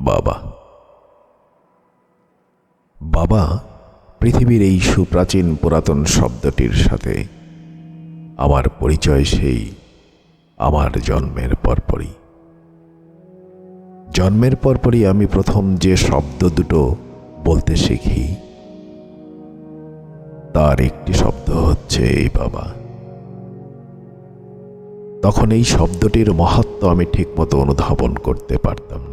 বাবা। বাবা পৃথিবীর এই সুপ্রাচীন পুরাতন শব্দটির সাথে আমার পরিচয় সেই আমার জন্মের পরপরই। জন্মের পরপরই আমি প্রথম যে শব্দ দুটো বলতে শিখি, তার একটি শব্দ হচ্ছে, এই বাবা। তখন এই শব্দটির মহত্ব আমি ঠিকমতো অনুধাবন করতে পারতাম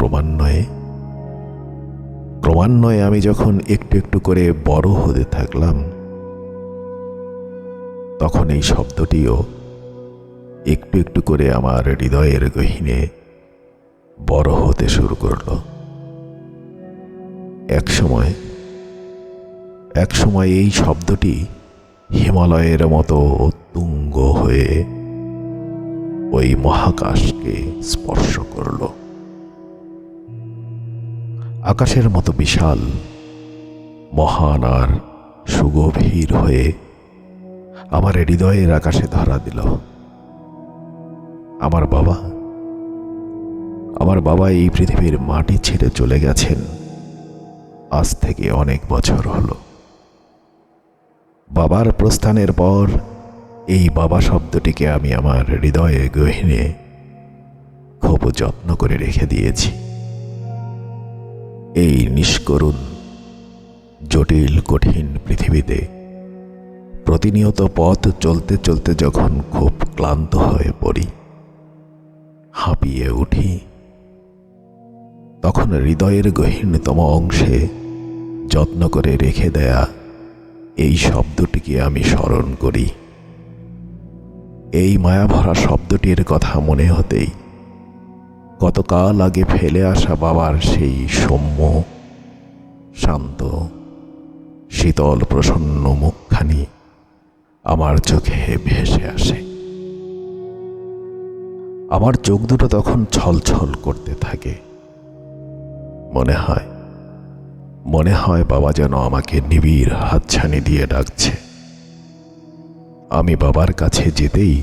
ক্রমান্বয়ে ক্রমান্বয়ে আমি যখন একটু একটু করে বড় হতে থাকলাম, তখন এই শব্দটিও একটু একটু করে আমার হৃদয়ের গহীনে বড় হতে শুরু করল। এক সময় এই শব্দটি হিমালয়ের মতো তুঙ্গ হয়ে ওই মহাকাশকে স্পর্শ করল। আকাশের মতো বিশাল, মহান আর সুগভীর হয়ে আমার হৃদয়ের আকাশে ধরা দিল। আমার বাবা আমার বাবা এই পৃথিবীর মাটি ছেড়ে চলে গেছেন। আজ থেকে অনেক বছর হলো। বাবার প্রস্থানের পর এই বাবা শব্দটিকে আমি আমার হৃদয়ে গহিনে খুব যত্ন করে রেখে দিয়েছি। এই নিষ্করুণ, জটিল, কঠিন পৃথিবীতে প্রতিনিয়ত পথ চলতে চলতে যখন খুব ক্লান্ত হয়ে পড়ি, হাঁপিয়ে উঠি, তখন হৃদয়ের গহীনতম অংশে যত্ন করে রেখে দেয়া এই শব্দটিকে আমি স্মরণ করি। এই মায়াভরা শব্দটির কথা মনে হতেই কতকাল আগে ফেলে আসা বাবার সেই সৌম্য, শান্ত, শীতল, প্রসন্ন মুখখানি আমার চোখে ভেসে আসে। আমার চোখ দুটো তখন ছলছল করতে থাকে। মনে হয় মনে হয় বাবা যেন আমাকে নিবিড় হাতছানি দিয়ে ডাকছে। আমি বাবার কাছে যেতেই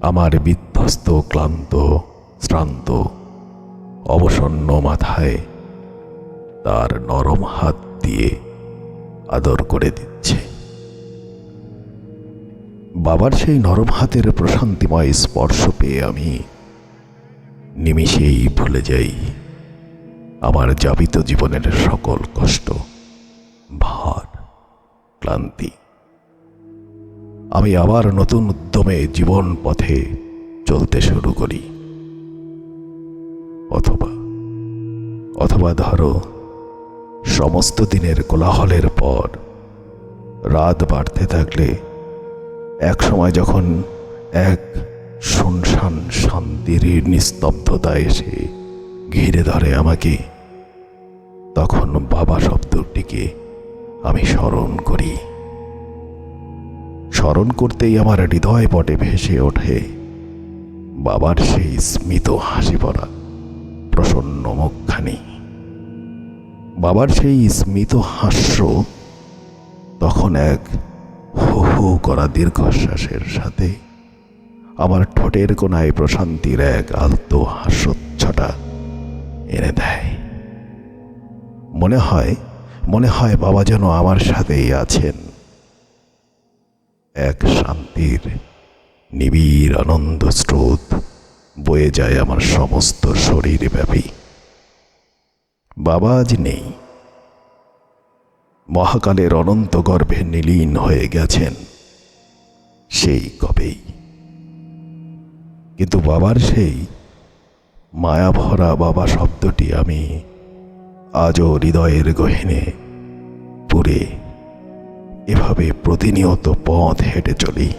আমার বিধ্বস্ত, ক্লান্ত শ্রান্ত, অবসন্ন মাথায় তার নরম হাত দিয়ে আদর করে দিচ্ছে। বাবার সেই নরম হাতের প্রশান্তিময় স্পর্শ পেয়ে আমি নিমিষেই ভুলে যাই আমার যাবিত জীবনের সকল কষ্ট, ভার, ক্লান্তি। আমি আবার নতুন উদ্যমে জীবন পথে চলতে শুরু করি। অথবা ধরো, সমস্ত দিনের কোলাহলের পর রাত বাড়তে থাকলে এক সময় যখন এক শুনশান শান্তির নিস্তব্ধতা এসে ঘিরে ধরে আমাকে, তখন বাবা শব্দটিকে আমি স্মরণ করি। স্মরণ করতেই আমার হৃদয় পটে ভেসে ওঠে বাবার সেই স্মিত হাসি পড়া প্রসন্ন মুখখানি। বাবার সেই স্মিত হাস্য তখন এক হু হু করা দীর্ঘশ্বাসের সাথে আমার ঠোঁটের কোনায় প্রশান্তির এক আলতো হাস্যচ্ছটা এনে দেয়। মনে হয় মনে হয় বাবা যেন আমার সাথেই আছেন। এক শান্তির, নিবিড় আনন্দ স্রোত বয়ে যায় আমার সমস্ত শরীর ব্যাপী। বাবা আজ নেই। মহাকালের অনন্ত গর্ভে নিলীন হয়ে গেছেন। সেই কবেই। কিন্তু বাবার সেই মায়াভরা বাবা শব্দটি আমি আজও হৃদয়ের গহিনে পুরে এভাবে প্রতিনিয়ত পথ হেঁটে চলি।